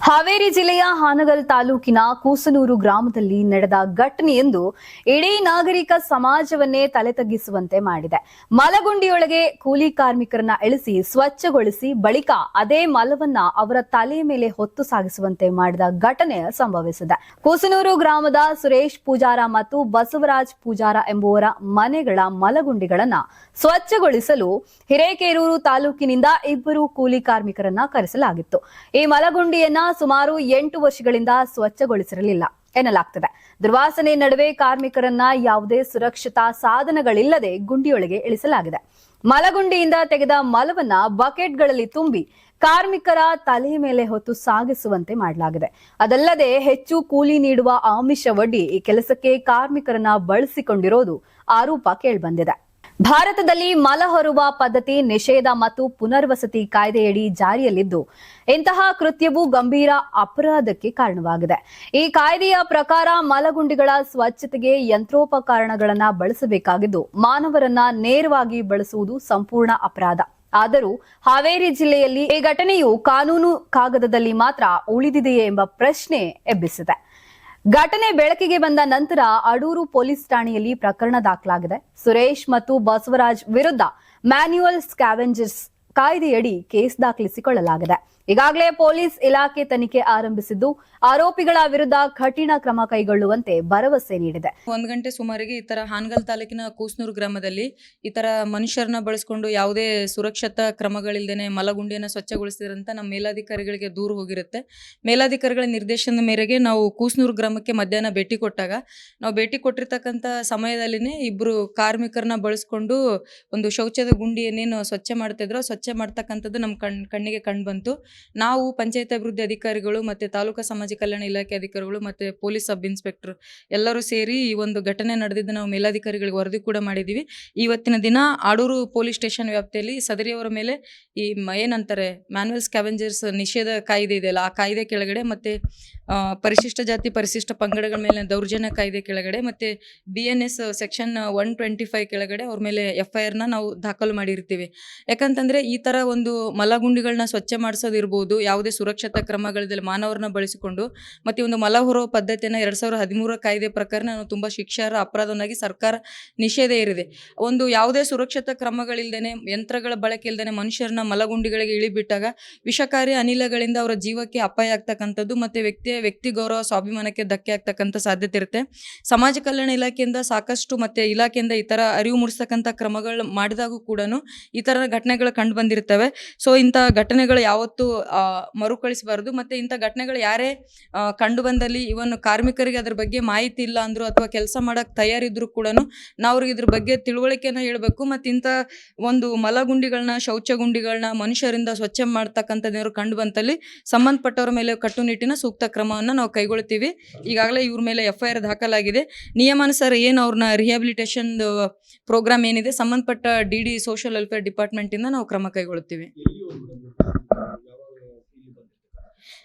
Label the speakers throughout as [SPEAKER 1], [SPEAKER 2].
[SPEAKER 1] ಹಾವೇರಿ ಜಿಲ್ಲೆಯ ಹಾನಗಲ್ ತಾಲೂಕಿನ ಕೂಸನೂರು ಗ್ರಾಮದಲ್ಲಿ ನಡೆದ ಘಟನೆಯೊಂದು ಇಡೀ ನಾಗರಿಕ ಸಮಾಜವನ್ನೇ ತಲೆ ತಗ್ಗಿಸುವಂತೆ ಮಾಡಿದೆ. ಮಲಗುಂಡಿಯೊಳಗೆ ಕೂಲಿ ಕಾರ್ಮಿಕರನ್ನ ಇಳಿಸಿ ಸ್ವಚ್ಛಗೊಳಿಸಿ ಬಳಿಕ ಅದೇ ಮಲವನ್ನ ಅವರ ತಲೆಯ ಮೇಲೆ ಹೊತ್ತು ಸಾಗಿಸುವಂತೆ ಮಾಡಿದ ಘಟನೆ ಸಂಭವಿಸಿದೆ. ಕೂಸನೂರು ಗ್ರಾಮದ ಸುರೇಶ್ ಪೂಜಾರ ಮತ್ತು ಬಸವರಾಜ್ ಪೂಜಾರ ಎಂಬುವರ ಮನೆಗಳ ಮಲಗುಂಡಿಗಳನ್ನ ಸ್ವಚ್ಛಗೊಳಿಸಲು ಹಿರೇಕೇರೂರು ತಾಲೂಕಿನಿಂದ ಇಬ್ಬರು ಕೂಲಿ ಕಾರ್ಮಿಕರನ್ನ ಕರೆಸಲಾಗಿತ್ತು. ಈ ಮಲಗುಂಡಿಯನ್ನ ಸುಮಾರು ಎಂಟು ವರ್ಷಗಳಿಂದ ಸ್ವಚ್ಛಗೊಳಿಸಿರಲಿಲ್ಲ. ಎನ್ನಲಾಗ್ತದೆ. ದುರ್ವಾಸನೆ ನಡುವೆ ಕಾರ್ಮಿಕರನ್ನ ಯಾವುದೇ ಸುರಕ್ಷತಾ ಸಾಧನಗಳಿಲ್ಲದೆ ಗುಂಡಿಯೊಳಗೆ ಇಳಿಸಲಾಗಿದೆ. ಮಲಗುಂಡಿಯಿಂದ ತೆಗೆದ ಮಲವನ್ನ ಬಕೆಟ್ಗಳಲ್ಲಿ ತುಂಬಿ ಕಾರ್ಮಿಕರ ತಲೆ ಮೇಲೆ ಹೊತ್ತು ಸಾಗಿಸುವಂತೆ ಮಾಡಲಾಗಿದೆ. ಅದಲ್ಲದೆ ಹೆಚ್ಚು ಕೂಲಿ ನೀಡುವ ಆಮಿಷವೊಡ್ಡಿ ಈ ಕೆಲಸಕ್ಕೆ ಕಾರ್ಮಿಕರನ್ನ ಬಳಸಿಕೊಂಡಿರೋದು ಆರೋಪ ಕೇಳಿಬಂದಿದೆ. ಭಾರತದಲ್ಲಿ ಮಲ ಹೊರುವ ಪದ್ಧತಿ, ನಿಷೇಧ ಮತ್ತು ಪುನರ್ವಸತಿ ಕಾಯ್ದೆಯಡಿ ಜಾರಿಯಲ್ಲಿದ್ದು, ಇಂತಹ ಕೃತ್ಯವು ಗಂಭೀರ ಅಪರಾಧಕ್ಕೆ ಕಾರಣವಾಗಿದೆ. ಈ ಕಾಯ್ದೆಯ ಪ್ರಕಾರ ಮಲಗುಂಡಿಗಳ ಸ್ವಚ್ಛತೆಗೆ ಯಂತ್ರೋಪಕರಣಗಳನ್ನು ಬಳಸಬೇಕಾಗಿದ್ದು, ಮಾನವರನ್ನ ನೇರವಾಗಿ ಬಳಸುವುದು ಸಂಪೂರ್ಣ ಅಪರಾಧ. ಆದರೂ, ಹಾವೇರಿ ಜಿಲ್ಲೆಯಲ್ಲಿ ಈ ಘಟನೆಯು ಕಾನೂನು ಕಾಗದದಲ್ಲಿ ಮಾತ್ರ ಉಳಿದಿದೆಯೇ ಎಂಬ ಪ್ರಶ್ನೆ ಎಬ್ಬಿಸಿದೆ. ಘಟನೆ ಬೆಳಕಿಗೆ ಬಂದ ನಂತರ ಅಡೂರು ಪೊಲೀಸ್ ಠಾಣೆಯಲ್ಲಿ ಪ್ರಕರಣ ದಾಖಲಾಗಿದೆ. ಸುರೇಶ್ ಮತ್ತು ಬಸವರಾಜ್ ವಿರುದ್ಧ ಮ್ಯಾನ್ಯುಯಲ್ ಸ್ಕ್ಯಾವೆಂಜರ್ಸ್ ಕಾಯ್ದೆಯಡಿ ಕೇಸ್ ದಾಖಲಿಸಿಕೊಳ್ಳಲಾಗಿದೆ. ಈಗಾಗಲೇ ಪೊಲೀಸ್ ಇಲಾಖೆ ತನಿಖೆ ಆರಂಭಿಸಿದ್ದು, ಆರೋಪಿಗಳ ವಿರುದ್ಧ ಕಠಿಣ ಕ್ರಮ ಕೈಗೊಳ್ಳುವಂತೆ ಭರವಸೆ ನೀಡಿದೆ.
[SPEAKER 2] ಒಂದ್ ಗಂಟೆ ಸುಮಾರಿಗೆ ಈ ತರ ಹಾನಗಲ್ ತಾಲೂಕಿನ ಕೂಸ್ನೂರು ಗ್ರಾಮದಲ್ಲಿ ಈ ತರ ಮನುಷ್ಯರನ್ನ ಬಳಸ್ಕೊಂಡು ಯಾವುದೇ ಸುರಕ್ಷತಾ ಕ್ರಮಗಳಿಲ್ಲದೆ ಮಲಗುಂಡಿಯನ್ನ ಸ್ವಚ್ಛಗೊಳಿಸಿದ್ರಂತ ನಮ್ಮ ಮೇಲಾಧಿಕಾರಿಗಳಿಗೆ ದೂರು ಹೋಗಿರುತ್ತೆ. ಮೇಲಾಧಿಕಾರಿಗಳ ನಿರ್ದೇಶನದ ಮೇರೆಗೆ ನಾವು ಕೂಸ್ನೂರು ಗ್ರಾಮಕ್ಕೆ ಮಧ್ಯಾಹ್ನ ಭೇಟಿ ಕೊಟ್ಟಾಗ, ನಾವು ಭೇಟಿ ಕೊಟ್ಟಿರ್ತಕ್ಕಂಥ ಸಮಯದಲ್ಲಿನೇ ಇಬ್ರು ಕಾರ್ಮಿಕರನ್ನ ಬಳಸ್ಕೊಂಡು ಒಂದು ಶೌಚದ ಗುಂಡಿಯನ್ನೇನು ಏನೇನು ಸ್ವಚ್ಛ ಮಾಡ್ತಿದ್ರು. ಸ್ವಚ್ಛ ಮಾಡ್ತಕ್ಕಂಥದ್ದು ನಮ್ಮ ಕಣ್, ಕಣ್ಣಿಗೆ ಕಂಡು ಬಂತು. ನಾವು ಪಂಚಾಯತ್ ಅಭಿವೃದ್ಧಿ ಅಧಿಕಾರಿಗಳು ಮತ್ತೆ ತಾಲೂಕಾ ಸಮಾಜ ಕಲ್ಯಾಣ ಇಲಾಖೆ ಅಧಿಕಾರಿಗಳು ಮತ್ತೆ ಪೊಲೀಸ್ ಸಬ್ ಇನ್ಸ್ಪೆಕ್ಟರ್ ಎಲ್ಲರೂ ಸೇರಿ ಈ ಒಂದು ಘಟನೆ ನಡೆದಿದ್ದು ನಾವು ಮೇಲಾಧಿಕಾರಿಗಳಿಗೆ ವರದಿ ಕೂಡ ಮಾಡಿದ್ದೀವಿ. ಇವತ್ತಿನ ದಿನ ಆಡೂರು ಪೊಲೀಸ್ ಸ್ಟೇಷನ್ ವ್ಯಾಪ್ತಿಯಲ್ಲಿ ಸದರಿಯವರ ಮೇಲೆ ಈ ಏನಂತಾರೆ ಮ್ಯಾನ್ಯಲ್ ಸ್ಕ್ಯಾವೆಂಜರ್ಸ್ ನಿಷೇಧ ಕಾಯ್ದೆ ಇದೆಯಲ್ಲ, ಆ ಕಾಯ್ದೆ ಕೆಳಗಡೆ ಮತ್ತೆ ಪರಿಶಿಷ್ಟ ಜಾತಿ, ಪರಿಶಿಷ್ಟ ಪಂಗಡಗಳ ಮೇಲೆ ದೌರ್ಜನ್ಯ ಕಾಯ್ದೆ ಕೆಳಗಡೆ ಮತ್ತೆ B N S section one twenty five ಕೆಳಗಡೆ ಅವ್ರ ಮೇಲೆ ಎಫ್ ಐ ಆರ್ನ ನಾವು ದಾಖಲು ಮಾಡಿರ್ತೀವಿ. ಯಾಕಂತಂದ್ರೆ ಈ ತರ ಒಂದು ಮಲಗುಂಡಿಗಳನ್ನ ಸ್ವಚ್ಛ ಮಾಡಿಸೋದಿರ್ಬೋದು, ಯಾವುದೇ ಸುರಕ್ಷತಾ ಕ್ರಮಗಳಲ್ಲಿ ಮಾನವರನ್ನ ಬಳಸಿಕೊಂಡು, ಮತ್ತೆ ಒಂದು ಮಲ ಹೊರೋ ಪದ್ಧತಿಯನ್ನ ಎರಡ್ ಸಾವಿರದ ಹದಿಮೂರ ಕಾಯ್ದೆ ಪ್ರಕಾರ ನಾವು ತುಂಬಾ ಶಿಕ್ಷಾರ ಅಪರಾಧವನ್ನಾಗಿ ಸರ್ಕಾರ ನಿಷೇಧ ಇರಿದೆ ಒಂದು ಯಾವುದೇ ಸುರಕ್ಷತಾ ಕ್ರಮಗಳಿಲ್ದೇನೆ, ಯಂತ್ರಗಳ ಬಳಕೆ ಇಲ್ದೇನೆ ಮನುಷ್ಯರನ್ನ ಮಲಗುಂಡಿಗಳಿಗೆ ಇಳಿಬಿಟ್ಟಾಗ ವಿಷಕಾರಿ ಅನಿಲಗಳಿಂದ ಅವರ ಜೀವಕ್ಕೆ ಅಪಾಯ ಆಗ್ತಕ್ಕಂಥದ್ದು, ಮತ್ತೆ ವ್ಯಕ್ತಿಯ ವ್ಯಕ್ತಿ ಗೌರವ, ಸ್ವಾಭಿಮಾನಕ್ಕೆ ಧಕ್ಕೆ ಆಗ್ತಕ್ಕಂಥ ಸಾಧ್ಯತೆ ಇರುತ್ತೆ. ಸಮಾಜ ಕಲ್ಯಾಣ ಇಲಾಖೆಯಿಂದ ಸಾಕಷ್ಟು, ಮತ್ತೆ ಇಲಾಖೆಯಿಂದ ಈ ತರ ಅರಿವು ಮೂಡಿಸ್ತಕ್ಕಂಥ ಕ್ರಮಗಳು ಮಾಡಿದಾಗೂ ಕೂಡ ಈ ತರ ಘಟನೆಗಳು ಕಂಡು ಬಂದಿರ್ತವೆ ಸೊ ಇಂಥ ಘಟನೆಗಳು ಯಾವತ್ತೂ ಮರುಕಳಿಸಬಾರದು. ಮತ್ತೆ ಇಂಥ ಘಟನೆಗಳು ಯಾರೇ ಕಂಡು ಬಂದಲ್ಲಿ ಇವನ್ ಕಾರ್ಮಿಕರಿಗೆ ಅದ್ರ ಬಗ್ಗೆ ಮಾಹಿತಿ ಇಲ್ಲ ಅಂದ್ರು ಅಥವಾ ಕೆಲಸ ಮಾಡಕ್ ತಯಾರಿದ್ರು ಕೂಡ ನಾವು ಅವ್ರಿಗೆ ಇದ್ರ ಬಗ್ಗೆ ತಿಳುವಳಿಕೆನ ಹೇಳಬೇಕು. ಮತ್ತೆ ಇಂಥ ಒಂದು ಮಲಗುಂಡಿಗಳನ್ನ ಶೌಚಗುಂಡಿಗಳನ್ನ ಮನುಷ್ಯರಿಂದ ಸ್ವಚ್ಛ ಮಾಡ್ತಕ್ಕಂಥದ್ದೇನಾದ್ರು ಕಂಡು ಬಂತಲ್ಲಿ ಸಂಬಂಧಪಟ್ಟವರ ಮೇಲೆ ಕಟ್ಟುನಿಟ್ಟಿನ ಸೂಕ್ತ ಕ್ರಮವನ್ನು ನಾವು ಕೈಗೊಳ್ತೀವಿ. ಈಗಾಗಲೇ ಇವ್ರ ಮೇಲೆ ಎಫ್ ಐ ಆರ್ ದಾಖಲಾಗಿದೆ. ನಿಯಮಾನುಸಾರ ಏನು ಅವ್ರನ್ನ ರಿಹ್ಯಾಬಿಲಿಟೇಷನ್ ಪ್ರೋಗ್ರಾಮ್ ಏನಿದೆ, ಸಂಬಂಧಪಟ್ಟ ಡಿ ಡಿ ಸೋಷಿಯಲ್ ವೆಲ್ಫೇರ್ ಡಿಪಾರ್ಟ್ಮೆಂಟಿಂದ ನಾವು ಕ್ರಮ ಕೈಗೊಳ್ತೀವಿ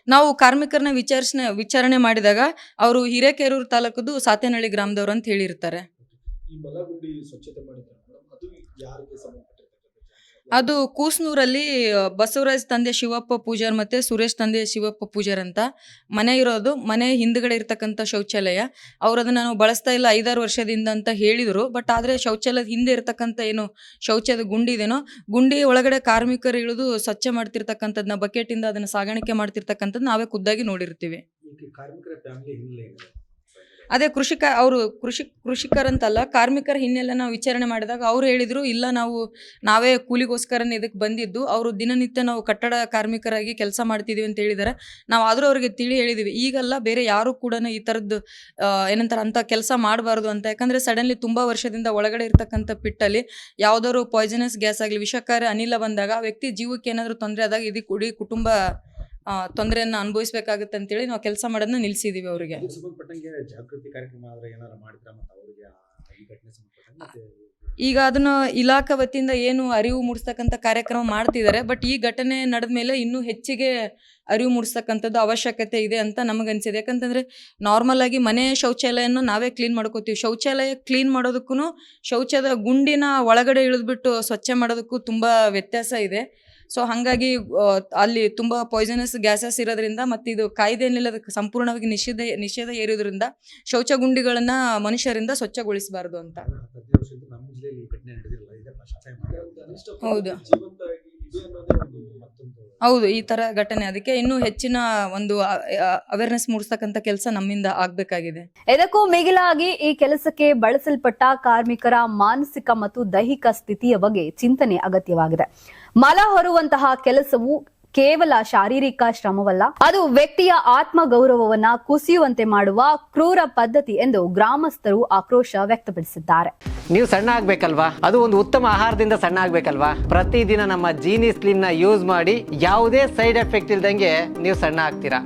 [SPEAKER 2] ನಾವು ಕಾರ್ಮಿಕರನ್ನ ವಿಚಾರಿಸ ವಿಚಾರಣೆ ಮಾಡಿದಾಗ ಅವರು ಹಿರೇಕೆರೂರು ತಾಲೂಕದು ಸಾತೇನಹಳ್ಳಿ ಗ್ರಾಮದವರು ಅಂತ ಹೇಳಿರ್ತಾರೆ.
[SPEAKER 3] ಅದು
[SPEAKER 2] ಕೂಸ್ನೂರಲ್ಲಿ ಬಸವರಾಜ್ ತಂದೆ ಶಿವಪ್ಪ ಪೂಜಾರ್ ಮತ್ತೆ ಸುರೇಶ್ ತಂದೆ ಶಿವಪ್ಪ ಪೂಜಾರ್ ಅಂತ ಮನೆ ಇರೋದು. ಮನೆ ಹಿಂದ್ಗಡೆ ಇರ್ತಕ್ಕಂಥ ಶೌಚಾಲಯ. ಅವ್ರು ಅದನ್ನ ನಾವು ಬಳಸ್ತಾ ಇಲ್ಲ ಐದಾರು ವರ್ಷದಿಂದ ಅಂತ ಹೇಳಿದ್ರು. ಬಟ್ ಆದ್ರೆ ಶೌಚಾಲಯದ ಹಿಂದೆ ಇರ್ತಕ್ಕಂಥ ಏನು ಶೌಚದ ಗುಂಡಿ ಇದೇನೋ ಗುಂಡಿ ಒಳಗಡೆ ಕಾರ್ಮಿಕರು ಇಳಿದು ಸ್ವಚ್ಛ ಮಾಡ್ತಿರ್ತಕ್ಕಂಥದ್ನ ಬಕೆಟ್ ಇಂದ ಅದನ್ನ ಸಾಗಾಣಿಕೆ ಮಾಡ್ತಿರ್ತಕ್ಕಂಥದ್ದು ನಾವೇ ಖುದ್ದಾಗಿ ನೋಡಿರ್ತೀವಿ.
[SPEAKER 3] ಕಾರ್ಮಿಕರ ಫ್ಯಾಮಿಲಿ ಹಿನ್ನೆಲೆ ಏನಿದೆ
[SPEAKER 2] ಅದೇ ಕೃಷಿಕ, ಅವರು ಕೃಷಿ, ಕೃಷಿಕರಂತಲ್ಲ, ಕಾರ್ಮಿಕರ ಹಿನ್ನೆಲೆ ನಾವು ವಿಚಾರಣೆ ಮಾಡಿದಾಗ ಅವ್ರು ಹೇಳಿದರು, ಇಲ್ಲ ನಾವು, ನಾವೇ ಕೂಲಿಗೋಸ್ಕರನೇ ಇದಕ್ಕೆ ಬಂದಿದ್ದು, ಅವರು ದಿನನಿತ್ಯ ನಾವು ಕಟ್ಟಡ ಕಾರ್ಮಿಕರಾಗಿ ಕೆಲಸ ಮಾಡ್ತಿದ್ದೀವಿ ಅಂತ ಹೇಳಿದ್ದಾರೆ ನಾವು ಆದರೂ ಅವರಿಗೆ ತಿಳಿ ಹೇಳಿದ್ದೀವಿ ಈಗಲ್ಲ ಬೇರೆ ಯಾರು ಕೂಡ ಈ ಥರದ್ದು ಏನಂತಾರೆ ಅಂತ ಕೆಲಸ ಮಾಡಬಾರ್ದು ಅಂತ. ಯಾಕಂದರೆ ಸಡನ್ಲಿ ತುಂಬ ವರ್ಷದಿಂದ ಒಳಗಡೆ ಇರ್ತಕ್ಕಂಥ ಪಿಟ್ಟಲ್ಲಿ ಯಾವುದಾದ್ರು ಪಾಯ್ಸನಸ್ ಗ್ಯಾಸ್ ಆಗಲಿ, ವಿಷಕಾರಿ ಅನಿಲ ಬಂದಾಗ ವ್ಯಕ್ತಿ ಜೀವಕ್ಕೆ ಏನಾದರೂ ತೊಂದರೆ ಆದಾಗ ಇದಕ್ಕೆ ಕುಟುಂಬ ತೊಂದರೆಯನ್ನ ಅನುಭವಿಸ್ಬೇಕಾಗುತ್ತೆ ಅಂತೇಳಿ ನಾವು ಕೆಲಸ ಮಾಡೋದನ್ನ ನಿಲ್ಸಿದೀವಿ ಅವರಿಗೆ.
[SPEAKER 3] ಜಾಗೃತಿ ಕಾರ್ಯಕ್ರಮ
[SPEAKER 2] ಈಗ ಅದನ್ನ ಇಲಾಖಾ ವತಿಯಿಂದ ಏನು ಅರಿವು ಮೂಡಿಸ್ತಕ್ಕಂಥ ಕಾರ್ಯಕ್ರಮ ಮಾಡ್ತಿದ್ದಾರೆ ಬಟ್ ಈ ಘಟನೆ ನಡೆದ ಮೇಲೆ ಇನ್ನೂ ಹೆಚ್ಚಿಗೆ ಅರಿವು ಮೂಡಿಸ್ತಕ್ಕಂಥದ್ದು ಅವಶ್ಯಕತೆ ಇದೆ ಅಂತ ನಮಗನ್ಸಿದೆ. ಯಾಕಂತಂದ್ರೆ ನಾರ್ಮಲ್ ಆಗಿ ಮನೆ ಶೌಚಾಲಯನ ನಾವೇ ಕ್ಲೀನ್ ಮಾಡ್ಕೋತೀವಿ. ಶೌಚಾಲಯ ಕ್ಲೀನ್ ಮಾಡೋದಕ್ಕೂ ಶೌಚದ ಗುಂಡಿನ ಒಳಗಡೆ ಇಳಿದ್ಬಿಟ್ಟು ಸ್ವಚ್ಛ ಮಾಡೋದಕ್ಕೂ ತುಂಬಾ ವ್ಯತ್ಯಾಸ ಇದೆ. ಸೊ ಹಾಗಾಗಿ ಅಲ್ಲಿ ತುಂಬಾ ಪಾಯ್ಸನಸ್ ಗ್ಯಾಸಸ್ ಇರೋದ್ರಿಂದ ಮತ್ತೆ ಇದು ಕಾಯ್ದೆಯನ್ನೆಲ್ಲ ಸಂಪೂರ್ಣವಾಗಿ ನಿಷೇಧ ನಿಷೇಧ ಇರೋದ್ರಿಂದ ಶೌಚ ಗುಂಡಿಗಳನ್ನ ಮನುಷ್ಯರಿಂದ ಸ್ವಚ್ಛಗೊಳಿಸಬಾರದು ಅಂತ. ಹೌದು.
[SPEAKER 3] ಮತ್ತೊಂದು
[SPEAKER 2] ಹೌದು ಈ ತರ ಘಟನೆ. ಅದಕ್ಕೆ ಇನ್ನೂ ಹೆಚ್ಚಿನ ಒಂದು ಅವೇರ್ನೆಸ್ ಮೂಡಿಸ್ತಕ್ಕಂಥ ಕೆಲಸ ನಮ್ಮಿಂದ ಆಗ್ಬೇಕಾಗಿದೆ.
[SPEAKER 1] ಇದಕ್ಕೂ ಮಿಗಿಲಾಗಿ ಈ ಕೆಲಸಕ್ಕೆ ಬಳಸಲ್ಪಟ್ಟ ಕಾರ್ಮಿಕರ ಮಾನಸಿಕ ಮತ್ತು ದೈಹಿಕ ಸ್ಥಿತಿಯ ಬಗ್ಗೆ ಚಿಂತನೆ ಅಗತ್ಯವಾಗಿದೆ. ಮಲ ಹೊರುವಂತಹ ಕೆಲಸವು ಕೇವಲ ಶಾರೀರಿಕ ಶ್ರಮವಲ್ಲ, ಅದು ವ್ಯಕ್ತಿಯ ಆತ್ಮ ಗೌರವವನ್ನ ಕುಸಿಯುವಂತೆ ಮಾಡುವ ಕ್ರೂರ ಪದ್ಧತಿ ಎಂದು ಗ್ರಾಮಸ್ಥರು ಆಕ್ರೋಶ ವ್ಯಕ್ತಪಡಿಸಿದ್ದಾರೆ.
[SPEAKER 4] ನೀವು ಸಣ್ಣ ಆಗ್ಬೇಕಲ್ವಾ? ಅದು ಒಂದು ಉತ್ತಮ ಆಹಾರದಿಂದ ಸಣ್ಣ ಆಗ್ಬೇಕಲ್ವಾ? ಪ್ರತಿದಿನ ನಮ್ಮ ಜೀನಿ ಸ್ಲಿಮ್ನ ಯೂಸ್ ಮಾಡಿ ಯಾವುದೇ ಸೈಡ್ ಎಫೆಕ್ಟ್ ಇಲ್ದಂಗೆ ನೀವು ಸಣ್ಣ ಆಗ್ತೀರಾ?